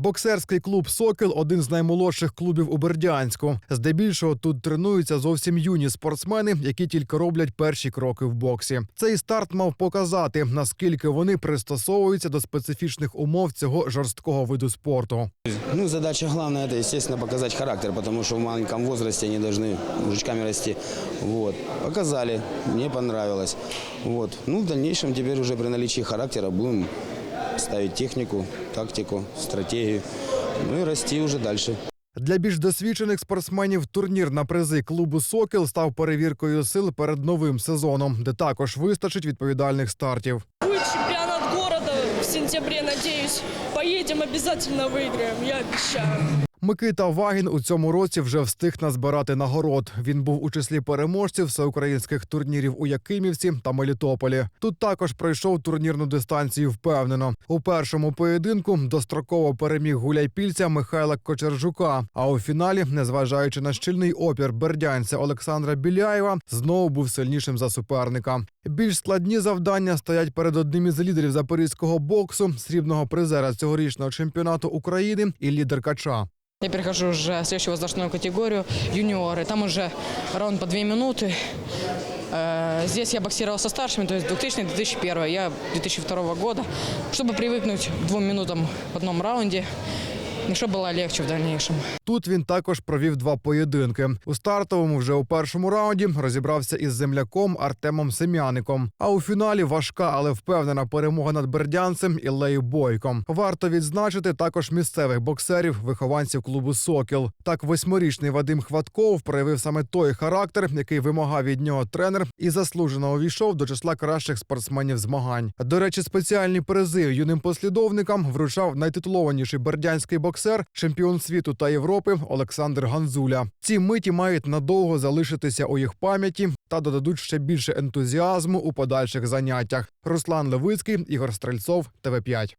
Боксерський клуб Сокіл один з наймолодших клубів у Бердянську. Здебільшого тут тренуються зовсім юні спортсмени, які тільки роблять перші кроки в боксі. Цей старт мав показати, наскільки вони пристосовуються до специфічних умов цього жорсткого виду спорту. Ну, задача главная это, естественно, показать характер, потому что в маленьком возрасте они должны мужичками расти. Вот. Показали, мне понравилось. Вот. Ну, в дальнейшем теперь уже при наличии характера будем ставить техніку, тактику, стратегію. Ну і рости уже далі. Для більш досвідчених спортсменів турнір на призи клубу Сокіл став перевіркою сил перед новим сезоном, де також вистачить відповідальних стартів. Чемпіонат чемпионат города в сентябрі, надіюсь, поїдемо обов'язково виграємо. я обещаю. Микита Вагін у цьому році вже встиг назбирати нагород. Він був у числі переможців всеукраїнських турнірів у Якимівці та Мелітополі. Тут також пройшов турнірну дистанцію впевнено. У першому поєдинку достроково переміг гуляйпільця Михайла Кочержука. А у фіналі, незважаючи на щільний опір бердянця Олександра Біляєва, знову був сильнішим за суперника. Більш складні завдання стоять перед одним із лідерів запорізького боксу, срібного призера цьогорічного чемпіонату України і лідер кача. Я перехожу уже в следующую возрастную категорию юниоры. Там уже раунд по две минуты. Э, Здесь я боксировал со старшими, то есть 2000-2001, я 2002 года, чтобы привыкнуть к двум минутам в одном раунде, и чтобы было легче в дальнейшем. Тут він також провів два поєдинки. У стартовому вже у першому раунді розібрався із земляком Артемом Сем'яником. А у фіналі важка, але впевнена перемога над бердянцем Іллею Бойком. Варто відзначити також місцевих боксерів, вихованців клубу Сокіл. Так, восьмирічний Вадим Хватков проявив саме той характер, який вимагав від нього тренер, і заслужено увійшов до числа кращих спортсменів змагань. До речі, спеціальні призи юним послідовникам вручав найтитулованіший бердянський боксер, чемпіон світу та Європи Олександр Ганзуля. Ці миті мають надовго залишитися у їх пам'яті та додадуть ще більше ентузіазму у подальших заняттях. Руслан Левицький, Ігор Стрельцов, ТВ 5